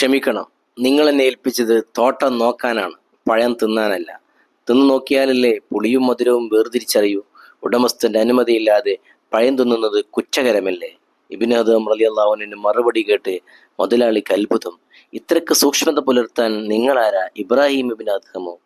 ക്ഷമിക്കണം. നിങ്ങൾ എന്നെ ഏൽപ്പിച്ചത് തോട്ടം നോക്കാനാണ് പഴം തിന്നാനല്ല. തിന്നു നോക്കിയാലല്ലേ പുളിയും മധുരവും വേർതിരിച്ചറിയൂ. ഉടമസ്ഥന്റെ അനുമതിയില്ലാതെ പഴം തിന്നുന്നത് കുറ്റകരമല്ലേ? ഇബിനാദം റലിയല്ലാവുവിന് മറുപടി കേട്ട് മുതലാളിക്ക് അത്ഭുതം. ഇത്രക്ക് സൂക്ഷ്മത പുലർത്താൻ നിങ്ങളാരാ ഇബ്രാഹിം ഇബിനാദമോ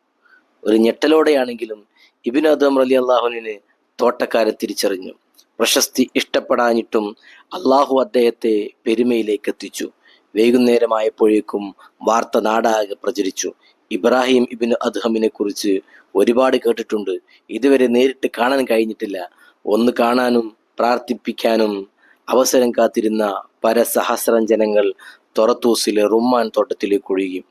ഒരു ഞെട്ടലോടെയാണെങ്കിലും ഇബിനാദം റലി അള്ളാഹുവിന് തോട്ടക്കാരെ തിരിച്ചറിഞ്ഞു. പ്രശസ്തി ഇഷ്ടപ്പെടാഞ്ഞിട്ടും അള്ളാഹു അദ്ദേഹത്തെ പെരുമയിലേക്ക് എത്തിച്ചു. വൈകുന്നേരമായപ്പോഴേക്കും വാർത്ത നാടാകെ പ്രചരിച്ചു. ഇബ്രാഹിം ഇബിൻ അദ്ഹമിനെ കുറിച്ച് ഒരുപാട് കേട്ടിട്ടുണ്ട്. ഇതുവരെ നേരിട്ട് കാണാൻ കഴിഞ്ഞിട്ടില്ല. ഒന്ന് കാണാനും പ്രാർത്ഥിപ്പിക്കാനും അവസരം കാത്തിരുന്ന പരസഹസ്രം ജനങ്ങൾ തൊറത്തൂസിലെ റുമ്മാൻ തോട്ടത്തിലേക്ക് ഒഴുകി.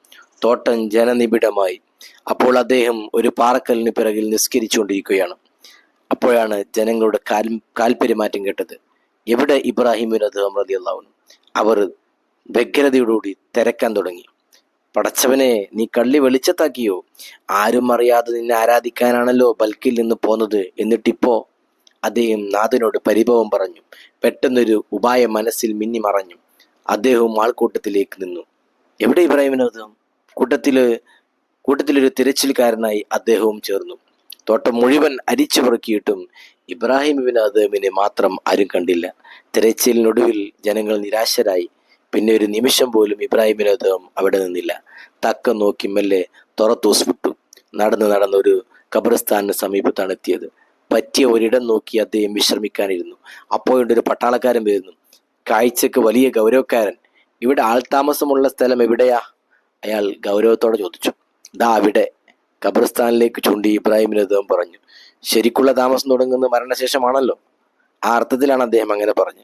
തോട്ടം ജനനിബിഡമായി. അപ്പോൾ അദ്ദേഹം ഒരു പാറക്കല്ലിന് പിറകിൽ നിസ്കരിച്ചുകൊണ്ടിരിക്കുകയാണ്. അപ്പോഴാണ് ജനങ്ങളുടെ കാൽ കാൽപെരുമാറ്റം കേട്ടത്. എവിടെ ഇബ്രാഹിമിന് അദ്ദേഹം റതിയല്ലാവുന്നു അവർ വ്യഗ്രതയോടുകൂടി തിരക്കാൻ തുടങ്ങി. പടച്ചവനെ നീ കള്ളി വെളിച്ചത്താക്കിയോ? ആരും അറിയാതെ നിന്നെ ആരാധിക്കാനാണല്ലോ ബൽക്കിൽ നിന്ന് പോന്നത് എന്നിട്ടിപ്പോ അദ്ദേഹം നാഥനോട് പരിഭവം പറഞ്ഞു. പെട്ടെന്നൊരു ഉപായ മനസ്സിൽ മിന്നി മറഞ്ഞു. അദ്ദേഹവും ആൾക്കൂട്ടത്തിലേക്ക് നിന്നു. എവിടെ ഇബ്രാഹിം വിനോദം കൂട്ടത്തിൽ കൂട്ടത്തിലൊരു തിരച്ചിൽക്കാരനായി അദ്ദേഹവും ചേർന്നു. തോട്ടം മുഴുവൻ അരിച്ചു പെറുക്കിയിട്ടും ഇബ്രാഹിം വിനോദമിനെ മാത്രം ആരും കണ്ടില്ല. തിരച്ചിലിനൊടുവിൽ ജനങ്ങൾ നിരാശരായി. പിന്നെ ഒരു നിമിഷം പോലും ഇബ്രാഹിം ബിൻ അദ്ദേഹം അവിടെ നിന്നില്ല. തക്ക നോക്കി മെല്ലെ തുറത്തൂസ് വിട്ടു നടന്ന് നടന്ന് ഒരു ഖബർസ്ഥാനിന് സമീപത്താണ് എത്തിയത്. പറ്റിയ ഒരിടം നോക്കി അദ്ദേഹം വിശ്രമിക്കാനിരുന്നു. അപ്പോഴുണ്ട് ഒരു പട്ടാളക്കാരൻ വരുന്നു. കാഴ്ചക്ക് വലിയ ഗൗരവക്കാരൻ. ഇവിടെ ആൾതാമസമുള്ള സ്ഥലം എവിടെയാ? അയാൾ ഗൗരവത്തോടെ ചോദിച്ചു. ദാ അവിടെ. ഖബർസ്ഥാനിലേക്ക് ചൂണ്ടി ഇബ്രാഹിമിന് അദ്ദേഹം പറഞ്ഞു. ശരിക്കുള്ള താമസം തുടങ്ങുന്നത് മരണശേഷമാണല്ലോ. ആ അർത്ഥത്തിലാണ് അദ്ദേഹം അങ്ങനെ പറഞ്ഞു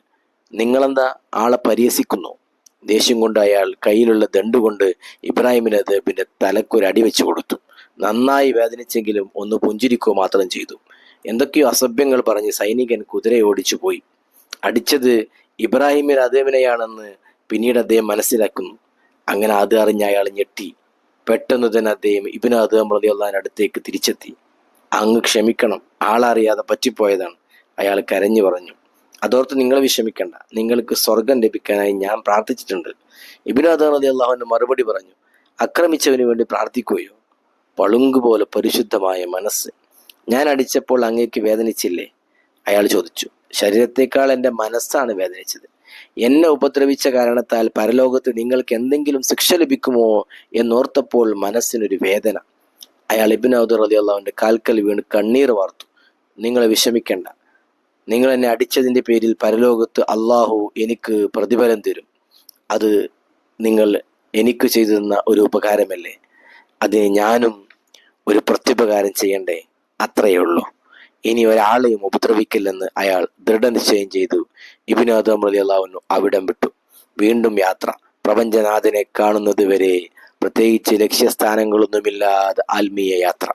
നിങ്ങളെന്താ? ആളെ പരിഹസിക്കുന്നു. ദേഷ്യം കൊണ്ട് അയാൾ കയ്യിലുള്ള ദണ്ടുകൊണ്ട് ഇബ്രാഹിമിന് അദ്ദേഹത്തിന്റെ തലക്കൊരു അടി വെച്ചു കൊടുത്തു. നന്നായി വേദനിച്ചെങ്കിലും ഒന്ന് പുഞ്ചിരിക്കുക മാത്രം ചെയ്തു. എന്തൊക്കെയോ അസഭ്യങ്ങൾ പറഞ്ഞ് സൈനികൻ കുതിര ഓടിച്ചു പോയി. അടിച്ചത് ഇബ്രാഹിമിന് അദ്ദേഹമിനെയാണെന്ന് പിന്നീട് അദ്ദേഹം മനസ്സിലാക്കുന്നു. അങ്ങനെ അത് അറിഞ്ഞ അയാൾ ഞെട്ടി. പെട്ടെന്ന് തന്നെ അദ്ദേഹം ഇബിന് അദ്ദേഹം പ്രതിയുള്ളതിന് അടുത്തേക്ക് തിരിച്ചെത്തി. അങ്ങ് ക്ഷമിക്കണം. ആളറിയാതെ പറ്റിപ്പോയതാണ്. അയാൾ കരഞ്ഞു പറഞ്ഞു. അതോർത്ത് നിങ്ങൾ വിഷമിക്കണ്ട. നിങ്ങൾക്ക് സ്വർഗം ലഭിക്കാനായി ഞാൻ പ്രാർത്ഥിച്ചിട്ടുണ്ട്. ഇബിന് അദ്ദേഹം അലി അള്ളാഹുവിന്റെ മറുപടി പറഞ്ഞു അക്രമിച്ചവന് വേണ്ടി പ്രാർത്ഥിക്കുകയോ? പളുങ്കുപോലെ പരിശുദ്ധമായ മനസ്സ്. ഞാൻ അടിച്ചപ്പോൾ അങ്ങേക്ക് വേദനിച്ചില്ലേ? അയാൾ ചോദിച്ചു ശരീരത്തെക്കാൾ എന്റെ മനസ്സാണ് വേദനിച്ചത്. എന്നെ ഉപദ്രവിച്ച കാരണത്താൽ പരലോകത്ത് നിങ്ങൾക്ക് എന്തെങ്കിലും ശിക്ഷ ലഭിക്കുമോ എന്നോർത്തപ്പോൾ മനസ്സിനൊരു വേദന. അയാൾ ഇബിൻ ഔദർ അലി അള്ളാഹുവിന്റെ കാൽക്കൽ വീണ് കണ്ണീർ വാർത്തു നിങ്ങളെ വിഷമിക്കണ്ട. നിങ്ങൾ എന്നെ അടിച്ചതിന്റെ പേരിൽ പരലോകത്ത് അള്ളാഹു എനിക്ക് പ്രതിഫലം തരും. അത് നിങ്ങൾ എനിക്ക് ചെയ്തു തന്ന ഒരു ഉപകാരമല്ലേ? അതിന് ഞാനും ഒരു പ്രത്യുപകാരം ചെയ്യണ്ടേ? അത്രയേ ഉള്ളൂ. ഇനി ഒരാളെയും ഉപദ്രവിക്കില്ലെന്ന് അയാൾ ദൃഢനിശ്ചയം ചെയ്തു. ഇബിനാദം അള്ളാഹുനു അവിടം വിട്ടു. വീണ്ടും യാത്ര. പ്രപഞ്ചനാഥനെ കാണുന്നത് വരെ പ്രത്യേകിച്ച് ലക്ഷ്യസ്ഥാനങ്ങളൊന്നുമില്ലാതെ ആത്മീയ യാത്ര.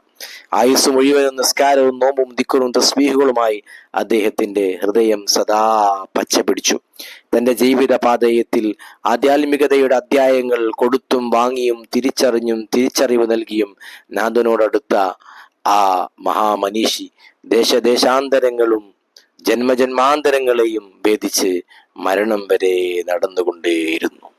ആയുസ് മുഴുവൻ നിസ്കാരവും നോമ്പും ദിക്കറും തസ്മീഹുകളുമായി അദ്ദേഹത്തിന്റെ ഹൃദയം സദാ പച്ച പിടിച്ചു. തന്റെ ജീവിത പാതയത്തിൽ ആധ്യാത്മികതയുടെ അധ്യായങ്ങൾ കൊടുത്തും വാങ്ങിയും തിരിച്ചറിഞ്ഞും തിരിച്ചറിവ് നൽകിയും നാഥനോടടുത്ത ആ മഹാമനീഷി ദേശദേശാന്തരങ്ങളും ജന്മജന്മാന്തരങ്ങളെയും ഭേദിച്ച് മരണം വരെ നടന്നുകൊണ്ടേയിരുന്നു.